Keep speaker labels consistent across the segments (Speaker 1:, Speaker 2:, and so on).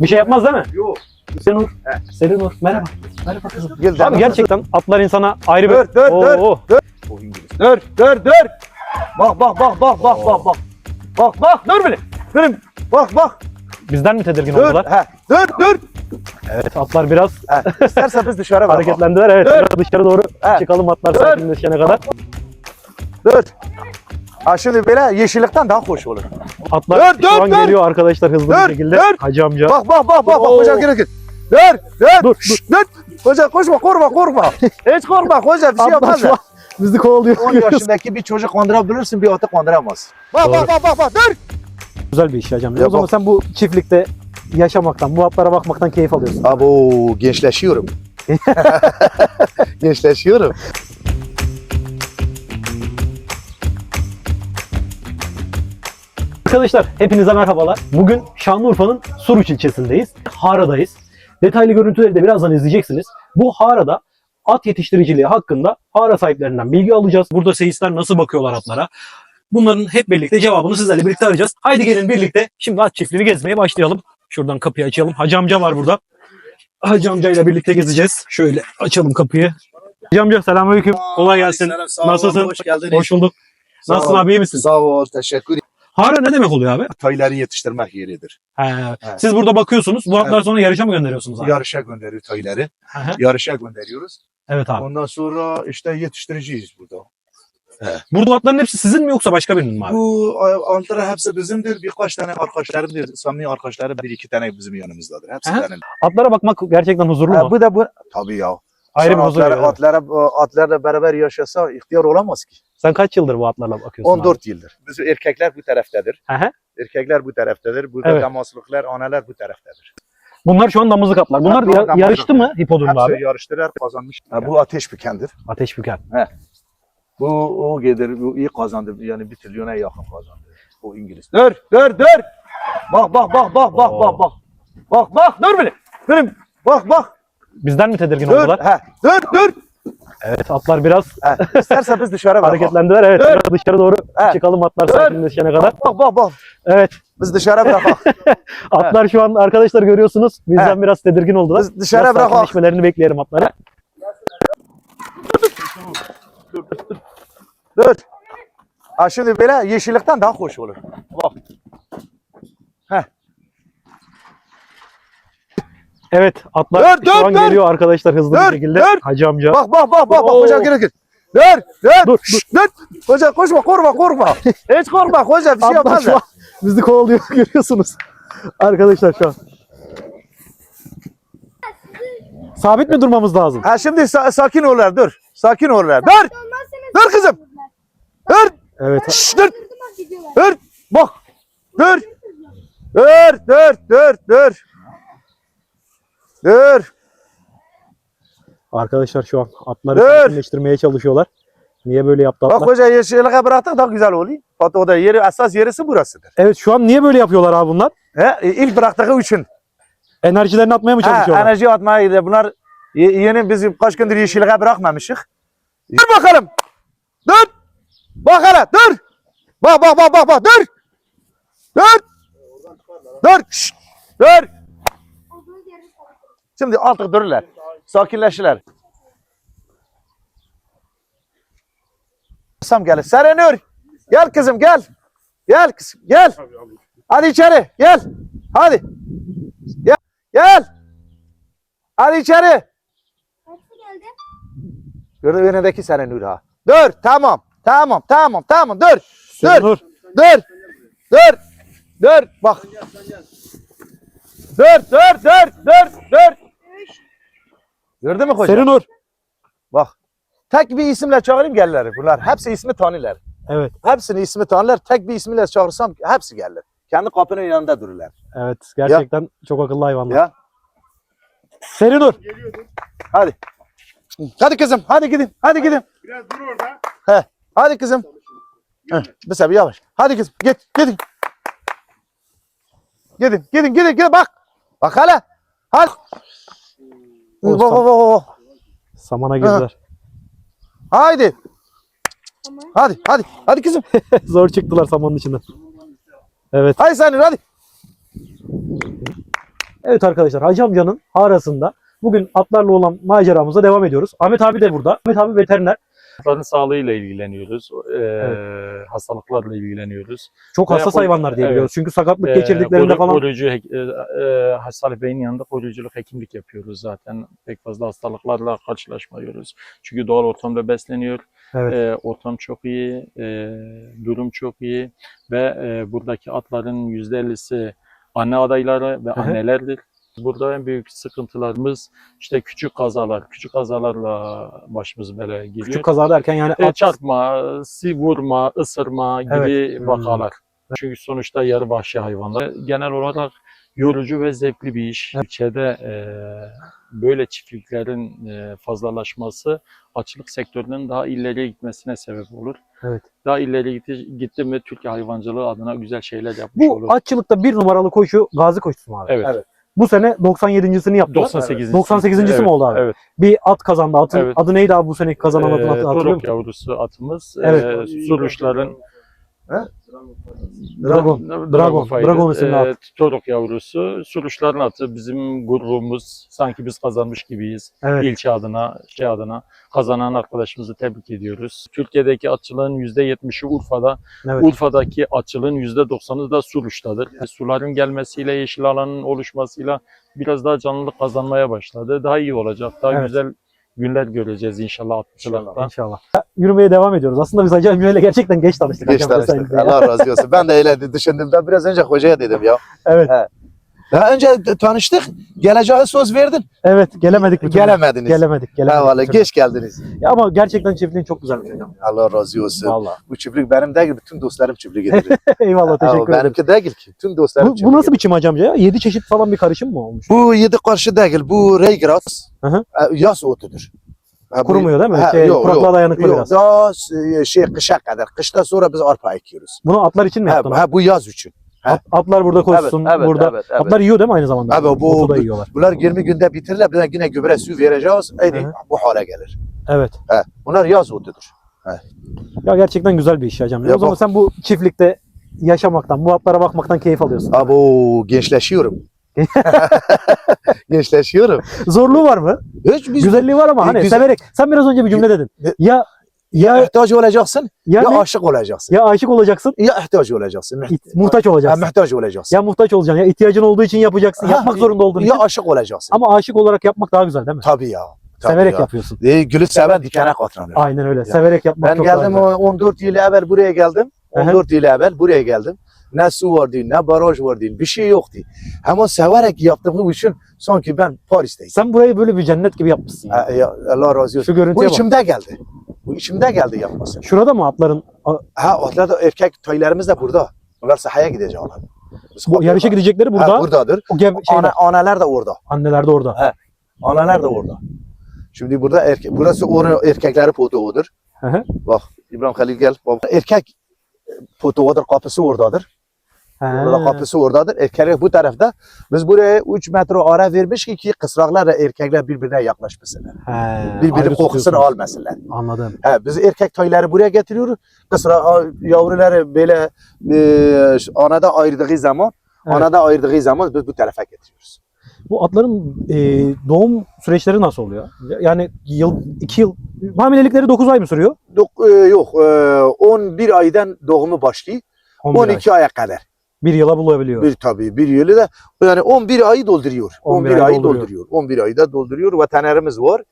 Speaker 1: Bir şey yapmaz değil mi?
Speaker 2: Yok.
Speaker 1: Selinur. Selinur. Merhaba. Merhaba kızım.
Speaker 2: Gel
Speaker 1: Abi gerçekten atlar insana ayrı bir...
Speaker 2: Dur, dur, dur,
Speaker 1: Oo.
Speaker 2: dur. Dur, dur, dur. Bak, bak, bak, bak, bak, bak, bak. Bak, bak, dur bile. Durun. Bak, bak.
Speaker 1: Bizden mi tedirgin
Speaker 2: Dur,
Speaker 1: oldular?
Speaker 2: he. Dur, dur.
Speaker 1: Evet atlar biraz
Speaker 2: He. İstersen biz dışarı bak.
Speaker 1: hareketlendiler. Evet
Speaker 2: Dur.
Speaker 1: biraz dışarı doğru çıkalım atlar
Speaker 2: Dur.
Speaker 1: sakinleşene kadar.
Speaker 2: Dur. Ha şimdi böyle yeşillikten daha hoş olur.
Speaker 1: Atlar
Speaker 2: Dur,
Speaker 1: şu
Speaker 2: dur,
Speaker 1: an
Speaker 2: dur.
Speaker 1: geliyor arkadaşlar hızlı
Speaker 2: Dur,
Speaker 1: bir şekilde.
Speaker 2: dur.
Speaker 1: Hacı amca.
Speaker 2: Bak, bak, bak, bak, bak. Hocam geri git. Dur, dur.
Speaker 1: Dur,
Speaker 2: dur. Hoca koşma, korkma, korkma. Hiç korkma hoca bir şey yapmaz.
Speaker 1: bizi kovalıyor.
Speaker 2: 10 yaşındaki bir çocuk kandırabilirsin, bir atı kandıramaz. Bak,
Speaker 1: Doğru.
Speaker 2: bak, bak, bak, bak. Dur.
Speaker 1: Güzel bir iş hacı amca.
Speaker 2: Ya
Speaker 1: O zaman
Speaker 2: bak.
Speaker 1: sen bu çiftlikte yaşamaktan, bu atlara bakmaktan keyif alıyorsun.
Speaker 2: Abo, gençleşiyorum. gençleşiyorum.
Speaker 1: Arkadaşlar hepinize merhabalar. Bugün Şanlıurfa'nın Suruç ilçesindeyiz. Hara'dayız. Detaylı görüntüleri de birazdan izleyeceksiniz. Bu Hara'da at yetiştiriciliği hakkında Hara sahiplerinden bilgi alacağız. Burada seyisler nasıl bakıyorlar atlara? Bunların hep birlikte cevabını sizlerle birlikte arayacağız. Haydi gelin birlikte şimdi at çiftliğini gezmeye başlayalım. Şuradan kapıyı açalım. Hacı amca var burada. Hacı amcayla birlikte gezeceğiz. Şöyle açalım kapıyı. Hacı amca selamünaleyküm. Kolay gelsin.
Speaker 3: Olun,
Speaker 1: Nasılsın?
Speaker 3: Hoş geldiniz.
Speaker 1: Hoş bulduk. Nasılsın abi iyi misin?
Speaker 3: Sağ ol. Teşekkür
Speaker 1: Hara ne demek oluyor abi?
Speaker 3: Tayları yetiştirmek yeridir.
Speaker 1: He,
Speaker 3: Evet.
Speaker 1: Siz burada bakıyorsunuz. Bu atlar
Speaker 3: Evet.
Speaker 1: sonra yarışa mı gönderiyorsunuz abi?
Speaker 3: Yarışa gönderiyor tayları. Yarışa gönderiyoruz.
Speaker 1: evet abi.
Speaker 3: Ondan sonra işte yetiştiriciyiz burada.
Speaker 1: Burada atların hepsi sizin mi yoksa başka birinin mi abi?
Speaker 3: Bu a- antara hepsi bizimdir. Birkaç tane arkadaşlarımdır. Samimi arkadaşlarım bir iki tane bizim yanımızdadır. Hepsi
Speaker 1: Aha.
Speaker 3: benim.
Speaker 1: Atlara bakmak gerçekten huzurlu
Speaker 2: Ha,
Speaker 1: mu?
Speaker 2: bu da bu.
Speaker 3: Tabii ya.
Speaker 1: Ayrı bir huzur
Speaker 3: atlara-.
Speaker 2: Atlara, atlarla beraber yaşasa ihtiyar olamaz ki.
Speaker 1: Sen kaç yıldır bu atlarla bakıyorsun
Speaker 2: 14 yıldır. Bizim erkekler bu taraftadır.
Speaker 1: abi? Hı hı.
Speaker 2: Erkekler bu taraftadır. Burada
Speaker 1: Evet.
Speaker 2: damaslıklar, analar bu taraftadır.
Speaker 1: Bunlar şu an damızlık atlar. Bunlar ya-
Speaker 2: damızlık.
Speaker 1: yarıştı mı hipodromda
Speaker 2: Hepsi
Speaker 1: abi?
Speaker 2: yarıştılar, kazanmış. Ha, bu ateş bükendir.
Speaker 1: Ateş büker.
Speaker 2: Bu o gelir, bu iyi kazandı. Yani bir trilyona yakın kazandı. Bu İngiliz. Dur, dur, dur. Bak, bak, bak, bak, bak,
Speaker 1: Oo.
Speaker 2: bak, bak. Bak, bak, dur bile. Durun. Bak, bak.
Speaker 1: Bizden mi tedirgin
Speaker 2: Dur,
Speaker 1: oldular?
Speaker 2: he. Dur, dur.
Speaker 1: Evet atlar biraz
Speaker 2: He. İstersen biz dışarı bak.
Speaker 1: hareketlendiler. Evet
Speaker 2: Dur.
Speaker 1: biraz dışarı doğru
Speaker 2: Evet.
Speaker 1: çıkalım atlar
Speaker 2: Dur.
Speaker 1: sakinleşene kadar.
Speaker 2: Bak, bak, bak.
Speaker 1: Evet
Speaker 2: Biz dışarı bırakalım.
Speaker 1: atlar şu an arkadaşlar görüyorsunuz. Bizden
Speaker 2: Evet.
Speaker 1: biraz tedirgin oldular.
Speaker 2: Biz dışarı
Speaker 1: Biraz
Speaker 2: bırakalım.
Speaker 1: sakinleşmelerini bekleyelim atlara.
Speaker 2: Dur. Ha şimdi böyle yeşillikten daha hoş olur. Bak.
Speaker 1: Evet atlar
Speaker 2: Dur,
Speaker 1: şu
Speaker 2: dur,
Speaker 1: an
Speaker 2: dur.
Speaker 1: geliyor arkadaşlar hızlı
Speaker 2: Dur,
Speaker 1: bir şekilde.
Speaker 2: dur.
Speaker 1: Hacı amca.
Speaker 2: Bak, bak, bak, bak, bak.
Speaker 1: Oo.
Speaker 2: Hoca geri git. Dur, dur.
Speaker 1: Dur,
Speaker 2: Şşt, dur. Hoca koşma, korkma, korkma. Hiç korkma hoca bir şey yapmaz.
Speaker 1: bizi kovalıyor görüyorsunuz. Arkadaşlar şu an. Sabit mi durmamız lazım?
Speaker 2: Ha şimdi sa- sakin olurlar, dur. Sakin olurlar. Dur. Dur kızım. Dur.
Speaker 1: Evet.
Speaker 2: Şşt, dur. Dur. Bak. Dur. Dur, dur, dur, dur. Dur.
Speaker 1: Arkadaşlar şu an atları
Speaker 2: Dur.
Speaker 1: sakinleştirmeye çalışıyorlar. Niye böyle yaptı
Speaker 2: Bak
Speaker 1: atlar?
Speaker 2: hoca yeşilliğe bıraktık daha güzel oluyor. Hatta o da yeri, esas yerisi burasıdır.
Speaker 1: Evet şu an niye böyle yapıyorlar abi bunlar?
Speaker 2: He, e, ilk bıraktığı için.
Speaker 1: Enerjilerini atmaya mı
Speaker 2: Ha,
Speaker 1: çalışıyorlar?
Speaker 2: enerji atmaya. Bunlar ye- yeni biz kaç gündür yeşilliğe bırakmamışık. Dur bakalım. Dur. Bak hele dur. Bak bak bak bak bak dur. Dur. Dur. Şşt. Dur. Şimdi artık dururlar. Sakinleşirler. Sam gel. Serenur. Gel kızım gel. Gel kızım gel. Hadi içeri gel. Hadi. Gel. Gel. Hadi içeri. Gördün önündeki Serenur ha. Dur tamam. Tamam tamam tamam dur. Dur.
Speaker 1: Serenur.
Speaker 2: Dur. Dur. Dur. Bak. Dur dur dur dur dur. Gördün mü koca?
Speaker 1: Serenur.
Speaker 2: Bak. Tek bir isimle çağırayım gelirler bunlar. Hepsi ismi tanırlar.
Speaker 1: Evet.
Speaker 2: Hepsini ismi tanırlar. Tek bir ismiyle çağırsam hepsi gelirler. Kendi kapının yanında dururlar.
Speaker 1: Evet gerçekten çok akıllı hayvanlar.
Speaker 2: Ya.
Speaker 1: Serenur.
Speaker 2: Hadi. Hadi kızım. Hadi gidin. Hadi gidin.
Speaker 3: Biraz dur orada.
Speaker 2: He. Hadi kızım. Heh, bir sefer yavaş. Hadi kızım. Git. Gidin. Gidin. Gidin. Gidin. Gidin. Bak. Bak hele. Hadi.
Speaker 1: O
Speaker 2: Bak bak bak bak.
Speaker 1: Samana girdiler.
Speaker 2: Haydi. Hadi. Hadi. Hadi kızım.
Speaker 1: Zor çıktılar samanın içinden. Evet.
Speaker 2: Hadi sen hadi.
Speaker 1: Evet arkadaşlar Hacı amcanın harasında bugün atlarla olan maceramıza devam ediyoruz. Ahmet abi de burada. Ahmet abi veteriner.
Speaker 4: Hayvanların sağlığıyla ilgileniyoruz. Ee, Hastalıklarla ilgileniyoruz.
Speaker 1: Çok hassas
Speaker 4: o-
Speaker 1: hayvanlar diye
Speaker 4: evet.
Speaker 1: Çünkü sakatlık
Speaker 4: Ee,
Speaker 1: geçirdiklerinde falan.
Speaker 4: Koruyucu, e, e, Salih Bey'in yanında koruyuculuk hekimlik yapıyoruz zaten. Pek fazla hastalıklarla karşılaşmıyoruz. Çünkü doğal ortamda besleniyor.
Speaker 1: Evet.
Speaker 4: Ee, ortam çok iyi, e, durum çok iyi ve e, buradaki atların %50'si anne adayları ve annelerdir. Burada en büyük sıkıntılarımız işte küçük kazalar. Küçük kazalarla başımız belaya geliyor.
Speaker 1: Küçük kaza derken yani at
Speaker 4: çarpma, si vurma, ısırma gibi
Speaker 1: Evet. Hmm.
Speaker 4: vakalar. Çünkü sonuçta yarı vahşi hayvanlar. Genel olarak yorucu ve zevkli bir iş.
Speaker 1: Evet.
Speaker 4: Ülkede e, böyle çiftliklerin e, fazlalaşması açlık sektörünün daha ileriye gitmesine sebep olur.
Speaker 1: Evet.
Speaker 4: Daha ileri gitti, gitti mi Türkiye hayvancılığı adına güzel şeyler yapmış
Speaker 1: bu
Speaker 4: olur.
Speaker 1: atçılıkta bir numaralı koşu Gazi koşusu mu abi?
Speaker 4: Evet.
Speaker 2: Evet.
Speaker 1: Bu sene 97.sini yaptılar.
Speaker 4: 98.
Speaker 1: 98.si mi
Speaker 4: Evet,
Speaker 1: oldu abi?
Speaker 4: Evet.
Speaker 1: Bir at kazandı. Atın
Speaker 4: Evet.
Speaker 1: adı neydi abi bu seneki kazanan atın
Speaker 4: Ee,
Speaker 1: adı hatırlıyor
Speaker 4: Torok
Speaker 1: musun?
Speaker 4: yavrusu atımız.
Speaker 1: Evet.
Speaker 4: Ee, Suruşların
Speaker 1: Dragon. Dragon.
Speaker 4: faydı.
Speaker 1: Dragon isimli at.
Speaker 4: Ee, Torok yavrusu. Suruşların atı bizim gururumuz. Sanki biz kazanmış gibiyiz.
Speaker 1: Evet.
Speaker 4: İlçe adına, şey adına kazanan arkadaşımızı tebrik ediyoruz. Türkiye'deki atçılığın %70'i Urfa'da.
Speaker 1: Evet.
Speaker 4: Urfa'daki atçılığın %90'ı da Suruç'tadır. Suların gelmesiyle, yeşil alanın oluşmasıyla biraz daha canlılık kazanmaya başladı. Daha iyi olacak. Daha
Speaker 1: Evet.
Speaker 4: güzel günler göreceğiz inşallah atçılıkta.
Speaker 1: İnşallah. Yürümeye devam ediyoruz. Aslında biz Hacı amcayla gerçekten geç tanıştık.
Speaker 2: Geç tanıştık. Allah razı olsun. Ben de öyle düşündüm. Ben biraz önce hocaya dedim ya.
Speaker 1: Evet.
Speaker 2: Daha önce tanıştık. Geleceğe söz verdin.
Speaker 1: Evet. Gelemedik. bir türlü.
Speaker 2: Gelemediniz.
Speaker 1: Gelemedik. Gelemedik.
Speaker 2: Ha, vallahi
Speaker 1: bir türlü.
Speaker 2: geç geldiniz.
Speaker 1: Ya ama gerçekten çiftliğin çok güzelmiş hocam.
Speaker 2: Allah razı olsun.
Speaker 1: Valla.
Speaker 2: Bu çiftlik benim değil, bütün dostlarım çiftliğidir.
Speaker 1: Eyvallah teşekkür ederim.
Speaker 2: benimki değil ki. Tüm dostlarım
Speaker 1: Bu, bu nasıl bir çim Hacı amca ya? 7 çeşit falan bir karışım mı olmuş?
Speaker 2: Bu yedi karşı değil. Bu reygras. Yaz otudur. Ha,
Speaker 1: Kurumuyor değil mi?
Speaker 2: Ha,
Speaker 1: şey,
Speaker 2: yok,
Speaker 1: kuraklığa
Speaker 2: yok.
Speaker 1: dayanıklı
Speaker 2: Yok,
Speaker 1: biraz.
Speaker 2: daha e, şey kışa kadar. Kışta sonra biz arpa ekiyoruz.
Speaker 1: Bunu atlar için mi
Speaker 2: Ha,
Speaker 1: yaptın?
Speaker 2: ha, bu yaz için.
Speaker 1: At- atlar burada koşsun.
Speaker 2: evet,
Speaker 1: burada.
Speaker 2: evet, evet.
Speaker 1: Atlar yiyor değil mi aynı zamanda?
Speaker 2: Abi, bu-
Speaker 1: da yiyorlar.
Speaker 2: Bunlar 20 günde bitirirler. De yine gübre su vereceğiz.
Speaker 1: Hı.
Speaker 2: bu hale gelir.
Speaker 1: Evet.
Speaker 2: Ha, bunlar yaz otudur.
Speaker 1: Ya gerçekten güzel bir iş amca.
Speaker 2: Ya
Speaker 1: o zaman
Speaker 2: bak-
Speaker 1: sen bu çiftlikte yaşamaktan, bu atlara bakmaktan keyif alıyorsun.
Speaker 2: Abo gençleşiyorum. gençleşiyorum.
Speaker 1: Zorluğu var mı?
Speaker 2: Hiç biz
Speaker 1: Güzelliği var ama hani
Speaker 2: güzel-
Speaker 1: severek. Sen biraz önce bir cümle dedin. Ya
Speaker 2: ya
Speaker 1: ya
Speaker 2: ihtiyaç olacaksın
Speaker 1: ya,
Speaker 2: ya,
Speaker 1: ne?
Speaker 2: aşık olacaksın.
Speaker 1: ya aşık olacaksın,
Speaker 2: Ya ihtiyaç olacaksın.
Speaker 1: muhtaç olacaksın.
Speaker 2: muhtaç olacaksın.
Speaker 1: Ya muhtaç olacaksın ya ihtiyacın olduğu için yapacaksın.
Speaker 2: Ha,
Speaker 1: Yapmak zorunda olduğun
Speaker 2: ya
Speaker 1: için.
Speaker 2: aşık olacaksın.
Speaker 1: Ama aşık olarak yapmak daha güzel değil mi?
Speaker 2: Tabii ya. Tabii
Speaker 1: Severek
Speaker 2: ya.
Speaker 1: yapıyorsun.
Speaker 2: E, gülü seven dikene katlanır.
Speaker 1: Aynen öyle. Severek yapmak
Speaker 2: Ben
Speaker 1: çok
Speaker 2: geldim
Speaker 1: güzel.
Speaker 2: o 14 yıl evvel buraya geldim.
Speaker 1: Hı hı.
Speaker 2: 14 yıl evvel buraya geldim. Ne su vardı, ne baraj vardı, bir şey yoktu. Ama severek yaptığım için sanki ben Paris'teyim.
Speaker 1: Sen burayı böyle bir cennet gibi yapmışsın. ya.
Speaker 2: Ha, ya, Allah razı olsun.
Speaker 1: Şu
Speaker 2: Bu
Speaker 1: görüntüye bak.
Speaker 2: içimde geldi. Bu içimde geldi yapması.
Speaker 1: Şurada mı atların?
Speaker 2: Ha, atlar da erkek toylarımız da burada. Onlar sahaya gidecekler. Biz
Speaker 1: Bu yarışa gidecekleri burada.
Speaker 2: Ha, buradadır.
Speaker 1: O gem, şeyler,
Speaker 2: Ana, analar da orada.
Speaker 1: anneler de orada.
Speaker 2: Ha. Analar da orada. Şimdi burada erkek, burası onun erkekleri potoğudur. Bak İbrahim Halil gel. Bak, erkek potoğudur, kapısı oradadır. Burada kapısı oradadır. Erkekler bu tarafta. Biz buraya 3 metre ara vermiş ki, kısraklarla erkekler birbirine yaklaşmasınlar.
Speaker 1: He,
Speaker 2: Birbirinin kokusunu almasınlar.
Speaker 1: Anladım.
Speaker 2: He, biz erkek toyları buraya getiriyoruz. Kısra yavruları böyle e, anada ayırdığı zaman,
Speaker 1: Evet.
Speaker 2: anada ayırdığı zaman biz bu tarafa getiriyoruz.
Speaker 1: Bu atların e, doğum süreçleri nasıl oluyor? Yani yıl, iki yıl, hamilelikleri 9 ay mı sürüyor?
Speaker 2: Dok, e, yok, e, 11 aydan doğumu başlıyor.
Speaker 1: 11 ay.
Speaker 2: 12 aya kadar.
Speaker 1: Bir yıla bulabiliyor.
Speaker 2: Bir tabii bir yılı da yani 11 ayı dolduruyor.
Speaker 1: 11
Speaker 2: 11,
Speaker 1: ayı dolduruyor.
Speaker 2: dolduruyor. 11 ayı da dolduruyor. Veterinerimiz var.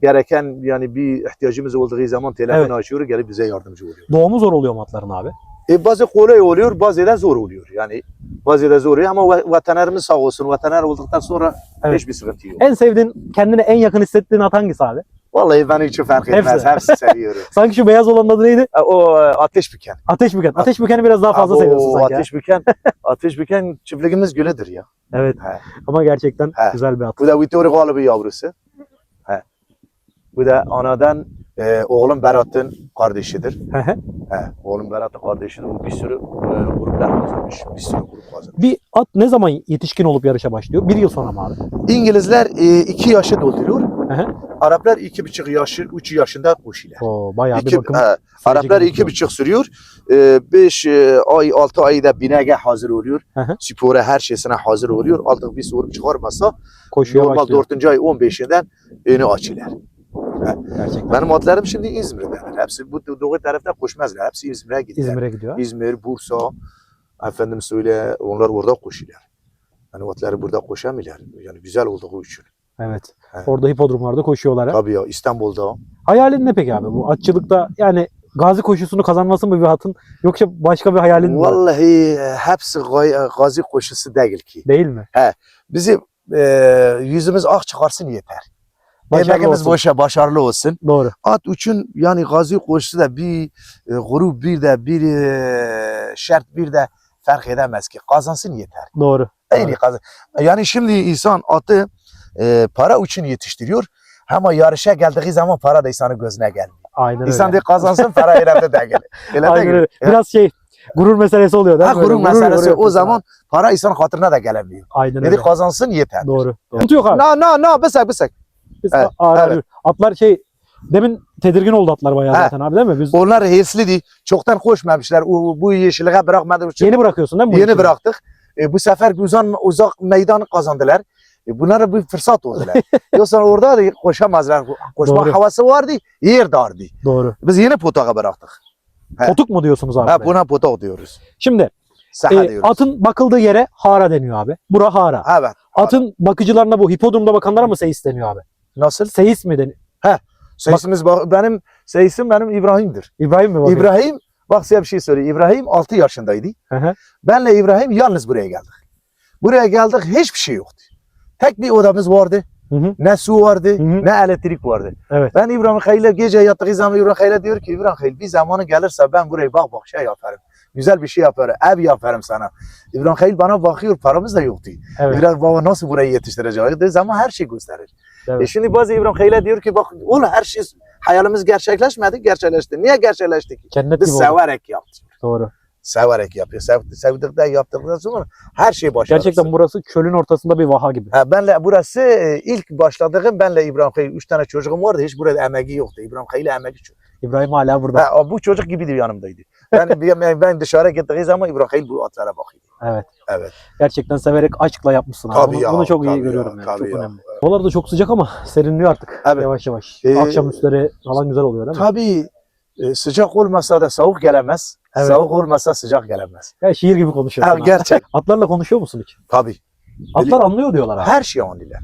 Speaker 2: Gereken yani bir ihtiyacımız olduğu zaman telefon
Speaker 1: Evet.
Speaker 2: açıyor gelip bize yardımcı oluyor.
Speaker 1: Doğumu zor oluyor mu atların abi?
Speaker 2: E bazı kolay oluyor, bazı da zor oluyor. Yani bazı da zor oluyor ama veterinerimiz sağ olsun. Veteriner olduktan sonra
Speaker 1: Evet.
Speaker 2: hiçbir sıkıntı yok.
Speaker 1: En sevdiğin, kendine en yakın hissettiğin at hangisi abi?
Speaker 2: Vallahi ben hiç fark etmez.
Speaker 1: Hepsi.
Speaker 2: Hepsi, seviyorum.
Speaker 1: Sanki şu beyaz olanın adı neydi?
Speaker 2: E, o e, ateş büken.
Speaker 1: Ateş Büken. Ateş Büken'i biraz daha fazla
Speaker 2: Abo,
Speaker 1: seviyorsun sanki.
Speaker 2: Ateş büken. ateş büken çiftliğimiz gülüdür ya.
Speaker 1: Evet.
Speaker 2: He.
Speaker 1: Ama gerçekten
Speaker 2: He.
Speaker 1: güzel bir at.
Speaker 2: Bu da Vittori galibi yavrusu. He. Bu da anadan Ee, oğlum Berat'ın kardeşidir.
Speaker 1: Hı hı.
Speaker 2: He, oğlum Berat'ın kardeşidir. O bir sürü e, gruplar kazanmış. Bir sürü grup kazanmış.
Speaker 1: bir at ne zaman yetişkin olup yarışa başlıyor? Bir yıl sonra mı abi?
Speaker 2: İngilizler e, iki yaşı dolduruyor.
Speaker 1: Hı hı.
Speaker 2: Araplar iki buçuk yaşı, üç yaşında koşuyorlar.
Speaker 1: Oo, bayağı bir
Speaker 2: İki,
Speaker 1: bakım.
Speaker 2: he, Araplar iki
Speaker 1: gerekiyor.
Speaker 2: buçuk sürüyor. Ee, beş e, ay, altı ayda binege hazır oluyor.
Speaker 1: Hı hı.
Speaker 2: Spora her şeysine hazır oluyor. Artık bir sorun çıkarmasa
Speaker 1: Koşuya
Speaker 2: normal
Speaker 1: başlıyor.
Speaker 2: dördüncü ay 15'inden önü açıyorlar.
Speaker 1: Gerçekten.
Speaker 2: Benim atlarım şimdi İzmir'deler. Hepsi bu doğu tarafta koşmazlar. Hepsi İzmir'e gidiyor.
Speaker 1: İzmir'e gidiyor.
Speaker 2: İzmir, Bursa, efendim söyle onlar orada koşuyorlar. Yani atları burada koşamıyorlar. Yani güzel olduğu için.
Speaker 1: Evet.
Speaker 2: Evet.
Speaker 1: Orada hipodromlarda koşuyorlar. ha.
Speaker 2: Tabii ya İstanbul'da.
Speaker 1: Hayalin ne peki abi? Bu atçılıkta yani gazi koşusunu kazanması mı bir atın yoksa başka bir hayalin mi var?
Speaker 2: Vallahi e, hepsi gay- gazi koşusu değil ki.
Speaker 1: Değil mi?
Speaker 2: Bizim e, yüzümüz ak çıkarsın yeter.
Speaker 1: Başarılı
Speaker 2: Emeğimiz
Speaker 1: olsun.
Speaker 2: boşa başarılı olsun.
Speaker 1: Doğru.
Speaker 2: At için yani gazi koşusu da bir e, grup bir de bir e, şart bir de fark edemez ki. Kazansın yeter.
Speaker 1: Doğru. Evet.
Speaker 2: kazan. Yani şimdi insan atı e, para için yetiştiriyor. Ama yarışa geldiği zaman para da insanın gözüne gelmiyor.
Speaker 1: Aynen öyle.
Speaker 2: İnsan de kazansın para elimde de gelir. Öyle
Speaker 1: Aynen öyle. Biraz şey gurur meselesi oluyor değil
Speaker 2: Ha,
Speaker 1: mi? Böyle
Speaker 2: gurur meselesi o
Speaker 1: yapıyorsun
Speaker 2: zaman para insan hatırına da gelemiyor.
Speaker 1: Aynen
Speaker 2: Dedi
Speaker 1: öyle.
Speaker 2: kazansın yeter.
Speaker 1: Doğru. Doğru. Yok abi.
Speaker 2: No no no bısak bısak.
Speaker 1: Biz
Speaker 2: Evet,
Speaker 1: ağır
Speaker 2: evet.
Speaker 1: Atlar şey demin tedirgin oldu atlar bayağı
Speaker 2: Ha.
Speaker 1: zaten abi değil mi? Biz
Speaker 2: Onlar hırslıydı. Çoktan koşmamışlar. O, bu yeşilliğe bırakmadığı için
Speaker 1: yeni bırakıyorsun değil mi?
Speaker 2: yeni
Speaker 1: işi?
Speaker 2: bıraktık. E, bu sefer uzak, uzak meydan kazandılar. E, bunlara bir fırsat oldular. Yoksa orada da koşamazlar. Koşma
Speaker 1: Doğru.
Speaker 2: havası vardı, yer dardı.
Speaker 1: Doğru.
Speaker 2: Biz yeni potağa bıraktık. He.
Speaker 1: Potuk mu diyorsunuz abi?
Speaker 2: Ha, buna potak diyoruz.
Speaker 1: Şimdi
Speaker 2: Saha
Speaker 1: e,
Speaker 2: diyoruz.
Speaker 1: atın bakıldığı yere hara deniyor abi. Bura hara.
Speaker 2: Evet.
Speaker 1: Atın bakıcılarına bu hipodromda bakanlara mı seyis deniyor abi?
Speaker 2: Nasıl?
Speaker 1: Seyis mi deniyor?
Speaker 2: Seyisimiz bak, benim seyisim benim İbrahim'dir.
Speaker 1: İbrahim mi bakıyor?
Speaker 2: İbrahim bak size bir şey söyleyeyim. İbrahim 6 yaşındaydı.
Speaker 1: Hı hı.
Speaker 2: Benle İbrahim yalnız buraya geldik. Buraya geldik hiçbir şey yoktu. Tek bir odamız vardı.
Speaker 1: Hı hı.
Speaker 2: Ne su vardı,
Speaker 1: Hı hı.
Speaker 2: ne elektrik vardı.
Speaker 1: Evet.
Speaker 2: Ben İbrahim Halil'e gece yattığı zaman İbrahim Halil'e diyor ki İbrahim Halil bir zamanı gelirse ben burayı bak bak şey yaparım. Güzel bir şey yaparım. Ev yaparım sana. İbrahim Halil bana bakıyor. Paramız da yoktu.
Speaker 1: Evet.
Speaker 2: Biraz baba nasıl burayı yetiştireceğiz? Zaman her şey gösterir.
Speaker 1: Evet.
Speaker 2: E şimdi bazı İbrahim Halil'e diyor ki bak oğlum her şey hayalimiz gerçekleşmedi, gerçekleşti. Niye gerçekleşti ki?
Speaker 1: Cennet
Speaker 2: Biz severek yaptık.
Speaker 1: Doğru.
Speaker 2: Severek yapıyor. Sev, sevdikten yaptıktan sonra her şey başarılı.
Speaker 1: Gerçekten burası çölün ortasında bir vaha gibi.
Speaker 2: Ha, benle burası e, ilk başladığım benle İbrahim Halil. Üç tane çocuğum vardı. Hiç burada emeği yoktu. İbrahim Halil emeği çok.
Speaker 1: İbrahim hala burada.
Speaker 2: Ha, bu çocuk gibidir yanımdaydı. Ben, ben, ben dışarı gittiği zaman İbrahim bu atlara bakıyordu.
Speaker 1: Evet.
Speaker 2: Evet.
Speaker 1: Gerçekten severek aşkla yapmışsın abi.
Speaker 2: Tabii
Speaker 1: bunu,
Speaker 2: ya,
Speaker 1: bunu çok iyi
Speaker 2: tabii
Speaker 1: görüyorum
Speaker 2: ya,
Speaker 1: yani.
Speaker 2: tabii
Speaker 1: Çok
Speaker 2: ya.
Speaker 1: önemli. Havalar da çok sıcak ama serinliyor artık.
Speaker 2: Evet.
Speaker 1: Yavaş yavaş.
Speaker 2: Ee,
Speaker 1: Akşam üstleri falan güzel oluyor değil mi?
Speaker 2: Tabii e, sıcak olmasa da soğuk gelemez.
Speaker 1: Evet.
Speaker 2: Soğuk olmasa sıcak gelemez.
Speaker 1: Ya şiir gibi konuşuyorsun.
Speaker 2: Ha. gerçek.
Speaker 1: Atlarla konuşuyor musun hiç?
Speaker 2: Tabii.
Speaker 1: Atlar anlıyor diyorlar abi.
Speaker 2: Her şeyi anlıyorlar.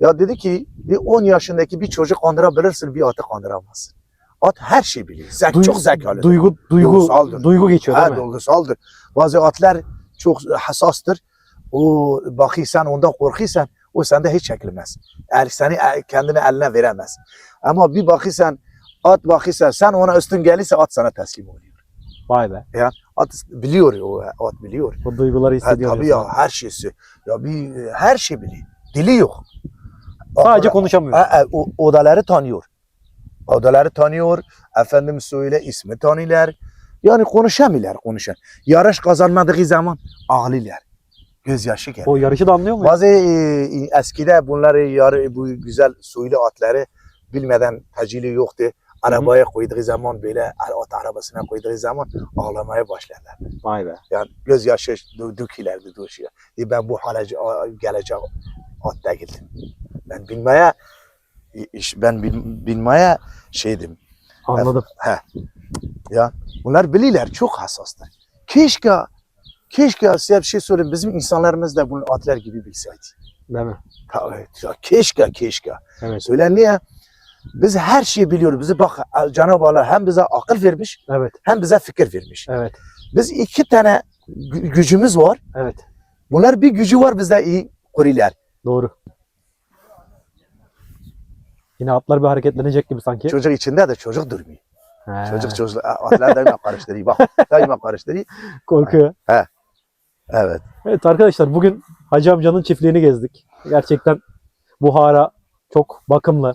Speaker 2: Ya dedi ki bir 10 yaşındaki bir çocuk kandırabilirsin bir atı kandıramazsın. At her şeyi biliyor. Zek,
Speaker 1: Duygu-
Speaker 2: çok zekalı.
Speaker 1: Duygu, duygu,
Speaker 2: Duygusaldır.
Speaker 1: duygu geçiyor değil
Speaker 2: Ha,
Speaker 1: mi?
Speaker 2: duygusaldır. Bazı atlar çok hassastır. O bakıysan ondan korkuyorsan o sende hiç çekilmez. El, seni kendini eline veremez. Ama bir bakıysan at bakıysan sen ona üstün gelirse at sana teslim oluyor.
Speaker 1: Vay be.
Speaker 2: At biliyor o at biliyor.
Speaker 1: O duyguları
Speaker 2: Ha,
Speaker 1: hissediyor.
Speaker 2: tabii ya her şeysi. Ya bir her şey biliyor. Dili yok.
Speaker 1: Sadece konuşamıyor.
Speaker 2: Ha, o- odaları tanıyor. Odaları tanıyor. Efendim söyle ismi tanıyorlar. Yani konuşamıyorlar konuşan. Yarış kazanmadığı zaman ağlıyorlar. Gözyaşı geliyor.
Speaker 1: O yarışı da anlıyor mu?
Speaker 2: Bazı e, eskide bunları yarı bu güzel suylu atları bilmeden tecili yoktu. Arabaya koyduğu zaman böyle at arabasına koyduğu zaman ağlamaya başlarlar.
Speaker 1: Vay be.
Speaker 2: Yani gözyaşı dö- dökülerdi döşüyor. E ben bu hale geleceğim at değildim. Ben bilmeye iş ben bil- bilmeye şeydim.
Speaker 1: Anladım.
Speaker 2: He. Ya bunlar bililer çok hassastır. Keşke keşke size bir şey söyleyeyim bizim insanlarımız da bunu atlar gibi bilseydi.
Speaker 1: Değil mi?
Speaker 2: Tabii, ya keşke keşke.
Speaker 1: Evet.
Speaker 2: Söyle niye? Biz her şeyi biliyoruz. Bizi bak Cenab-ı Allah hem bize akıl vermiş
Speaker 1: Evet.
Speaker 2: hem bize fikir vermiş.
Speaker 1: Evet.
Speaker 2: Biz iki tane gü- gücümüz var.
Speaker 1: Evet.
Speaker 2: Bunlar bir gücü var bizde iyi kuruyorlar.
Speaker 1: Doğru. Yine atlar bir hareketlenecek gibi sanki.
Speaker 2: Çocuk içinde de çocuk durmuyor.
Speaker 1: He,
Speaker 2: Çocuk çocuk atlar daima karıştırıyor. Bak daima karıştırıyor.
Speaker 1: korkuyor.
Speaker 2: Evet.
Speaker 1: Evet arkadaşlar bugün Hacı amcanın çiftliğini gezdik. Gerçekten Buhara çok bakımlı.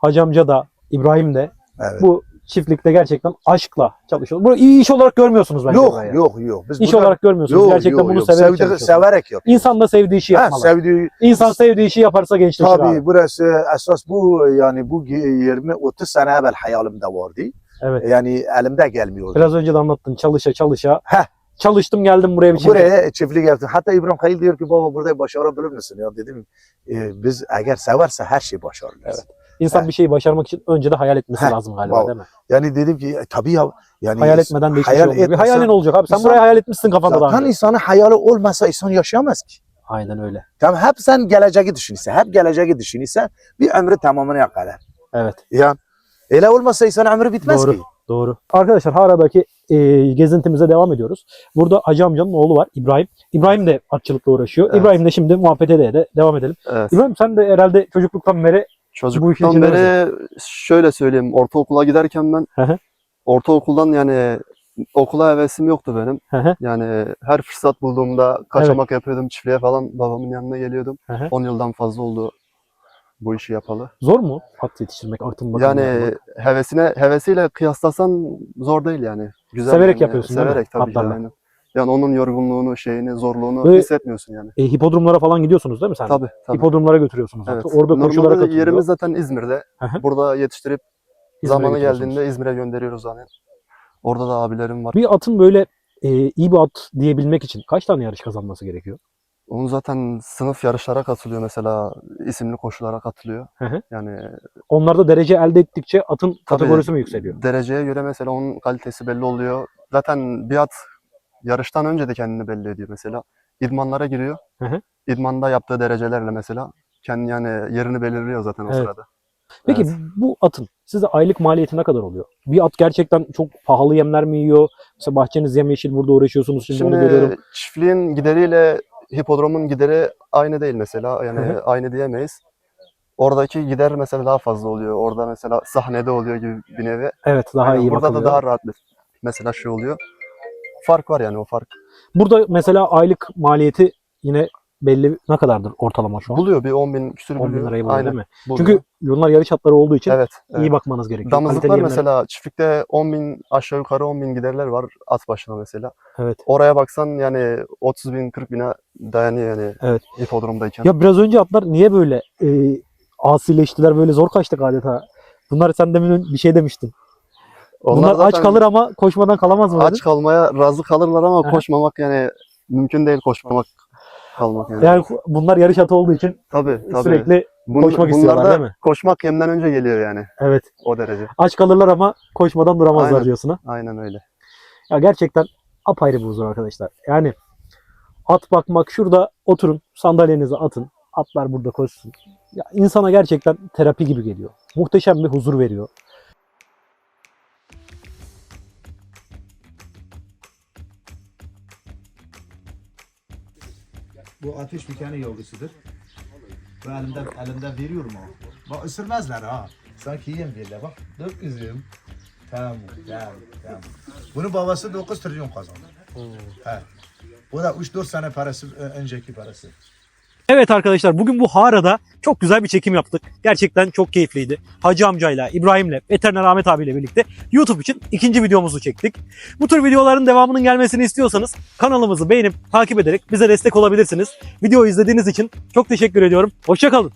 Speaker 1: Hacı amca da İbrahim de
Speaker 2: Evet.
Speaker 1: Bu çiftlikte gerçekten aşkla çalışıyor. Bu iyi iş olarak görmüyorsunuz bence
Speaker 2: Yok
Speaker 1: burayı.
Speaker 2: yok yok. Biz
Speaker 1: İş
Speaker 2: burada-
Speaker 1: olarak görmüyorsunuz.
Speaker 2: Yok,
Speaker 1: gerçekten
Speaker 2: yok,
Speaker 1: bunu
Speaker 2: yok.
Speaker 1: severek
Speaker 2: Sevdi- severek yap.
Speaker 1: İnsan da sevdiği işi
Speaker 2: Ha,
Speaker 1: yapmalı.
Speaker 2: sevdiği
Speaker 1: İnsan sevdiği işi yaparsa gençleşir abi.
Speaker 2: Tabii burası esas bu yani bu 20-30 sene evvel hayalimde vardı.
Speaker 1: Evet.
Speaker 2: Yani elimde gelmiyordu.
Speaker 1: Biraz önce de anlattın çalışa çalışa.
Speaker 2: Heh.
Speaker 1: Çalıştım geldim buraya bir şey.
Speaker 2: Buraya çiftlik yaptım. Hatta İbrahim Halil diyor ki baba burada başarabilir misin? Ya dedim e, biz eğer severse her şeyi başarırız.
Speaker 1: Evet. İnsan
Speaker 2: Heh.
Speaker 1: bir şeyi başarmak için önce de hayal etmesi
Speaker 2: Heh,
Speaker 1: lazım galiba
Speaker 2: bravo.
Speaker 1: değil mi?
Speaker 2: Yani dedim ki e, tabii ya. Yani
Speaker 1: hayal etmeden de hiçbir şey
Speaker 2: hayal
Speaker 1: olmuyor. Bir hayalin olacak abi. Sen
Speaker 2: İnsan-
Speaker 1: burayı hayal etmişsin kafanda daha önce.
Speaker 2: insanın hayali olmasa insan yaşayamaz ki.
Speaker 1: Aynen öyle.
Speaker 2: Tamam hep sen geleceği düşünürsen, hep geleceği düşünürsen bir ömrü tamamına kadar.
Speaker 1: Evet.
Speaker 2: Yani öyle olmasa insan ömrü bitmez
Speaker 1: Doğru.
Speaker 2: ki.
Speaker 1: Doğru. Arkadaşlar Hara'daki e, gezintimize devam ediyoruz. Burada Hacı amcanın oğlu var İbrahim. İbrahim de atçılıkla uğraşıyor.
Speaker 5: Evet.
Speaker 1: İbrahim de şimdi muhabbete de, de devam edelim.
Speaker 5: Evet.
Speaker 1: İbrahim sen de herhalde çocukluktan beri
Speaker 5: Çocukluktan beri şöyle söyleyeyim. Ortaokula giderken ben
Speaker 1: Hı hı.
Speaker 5: ortaokuldan yani okula hevesim yoktu benim.
Speaker 1: Hı hı.
Speaker 5: Yani her fırsat bulduğumda kaçamak yapıyordum. Çiftliğe falan babamın yanına geliyordum.
Speaker 1: Hı hı.
Speaker 5: 10 yıldan fazla oldu bu işi yapalı.
Speaker 1: zor mu at yetiştirmek, atın bakımını
Speaker 5: Yani
Speaker 1: yapmak?
Speaker 5: hevesine hevesiyle kıyaslasan zor değil yani. Güzel
Speaker 1: Severek
Speaker 5: yani.
Speaker 1: yapıyorsun değil mi?
Speaker 5: Severek tabii ki. Yani. yani onun yorgunluğunu, şeyini, zorluğunu
Speaker 1: Ve-
Speaker 5: hissetmiyorsun yani.
Speaker 1: E, hipodromlara falan gidiyorsunuz değil mi sen?
Speaker 5: Tabii tabii.
Speaker 1: Hipodromlara götürüyorsunuz
Speaker 5: Evet.
Speaker 1: Orada koşulara katılıyor.
Speaker 5: yerimiz zaten İzmir'de. Burada yetiştirip
Speaker 1: İzmir'e
Speaker 5: zamanı geldiğinde İzmir'e gönderiyoruz hani. Orada da abilerim var.
Speaker 1: Bir atın böyle e, iyi bir at diyebilmek için kaç tane yarış kazanması gerekiyor?
Speaker 5: Onun zaten sınıf yarışlara katılıyor mesela isimli koşulara katılıyor.
Speaker 1: Hı hı.
Speaker 5: Yani
Speaker 1: Onlarda derece elde ettikçe atın kategorisi mi yükseliyor?
Speaker 5: dereceye göre mesela onun kalitesi belli oluyor. Zaten bir at yarıştan önce de kendini belli ediyor mesela. İdmanlara giriyor.
Speaker 1: Hı hı.
Speaker 5: İdmanda yaptığı derecelerle mesela kendi yani yerini belirliyor zaten o
Speaker 1: Evet.
Speaker 5: sırada.
Speaker 1: Peki
Speaker 5: Evet.
Speaker 1: bu atın size aylık maliyeti ne kadar oluyor? Bir at gerçekten çok pahalı yemler mi yiyor? Mesela bahçeniz yemyeşil burada uğraşıyorsunuz şimdi, onu görüyorum.
Speaker 5: Şimdi çiftliğin gideriyle hipodromun gideri aynı değil mesela. Yani
Speaker 1: Hı hı.
Speaker 5: aynı diyemeyiz. Oradaki gider mesela daha fazla oluyor. Orada mesela sahnede oluyor gibi bir nevi.
Speaker 1: Evet daha
Speaker 5: Aynen,
Speaker 1: iyi
Speaker 5: Burada
Speaker 1: bakılıyor.
Speaker 5: da daha rahat bir mesela şey oluyor. Fark var yani o fark.
Speaker 1: Burada mesela aylık maliyeti yine belli ne kadardır ortalama şu an?
Speaker 5: Buluyor bir 10 bin küsür
Speaker 1: 10 bin
Speaker 5: buluyor.
Speaker 1: lirayı buluyor
Speaker 5: Aynen,
Speaker 1: değil mi?
Speaker 5: buluyor.
Speaker 1: Çünkü bunlar yarış atları olduğu için
Speaker 5: evet, evet.
Speaker 1: iyi bakmanız gerekiyor. Kaliteli
Speaker 5: Damızlıklar
Speaker 1: yemler-
Speaker 5: mesela çiftlikte 10 bin aşağı yukarı 10 bin giderler var at başına mesela.
Speaker 1: Evet.
Speaker 5: Oraya baksan yani 30 bin 40 bine dayanıyor yani
Speaker 1: Evet.
Speaker 5: hipodromdayken.
Speaker 1: Ya biraz önce atlar niye böyle e, asileştiler böyle zor kaçtık adeta? Bunlar sen demin bir şey demiştin. Bunlar, aç
Speaker 5: zaten-
Speaker 1: kalır ama koşmadan kalamaz mı? dedin?
Speaker 5: aç kalmaya razı kalırlar ama
Speaker 1: Aha.
Speaker 5: koşmamak yani mümkün değil koşmamak kalmak yani.
Speaker 1: Yani bunlar yarış atı olduğu için
Speaker 5: tabii tabii.
Speaker 1: sürekli
Speaker 5: Bun-
Speaker 1: koşmak istiyorlar, değil mi?
Speaker 5: Koşmak yemden önce geliyor yani
Speaker 1: evet
Speaker 5: o derece.
Speaker 1: aç kalırlar ama koşmadan duramazlar
Speaker 5: Aynen.
Speaker 1: diyorsun ha.
Speaker 5: Aynen öyle.
Speaker 1: Ya gerçekten apayrı bir huzur arkadaşlar. Yani at bakmak şurada oturun sandalyenize atın. Atlar burada koşsun. Ya insana gerçekten terapi gibi geliyor. Muhteşem bir huzur veriyor.
Speaker 3: Bu ateş mükeni yavrusudur. Ve elimden, elimden veriyorum ha. Bak ısırmazlar ha. Sanki yem verirler bak. Dur üzüm. Tamam, tamam, tamam. Bunun babası 9 trilyon kazandı. He. Bu da 3-4 sene parası, ö- önceki parası.
Speaker 1: Evet arkadaşlar bugün bu Hara'da çok güzel bir çekim yaptık. Gerçekten çok keyifliydi. Hacı amcayla, İbrahim'le, Veteriner Ahmet abiyle birlikte YouTube için ikinci videomuzu çektik. Bu tür videoların devamının gelmesini istiyorsanız kanalımızı beğenip takip ederek bize destek olabilirsiniz. Videoyu izlediğiniz için çok teşekkür ediyorum. Hoşçakalın.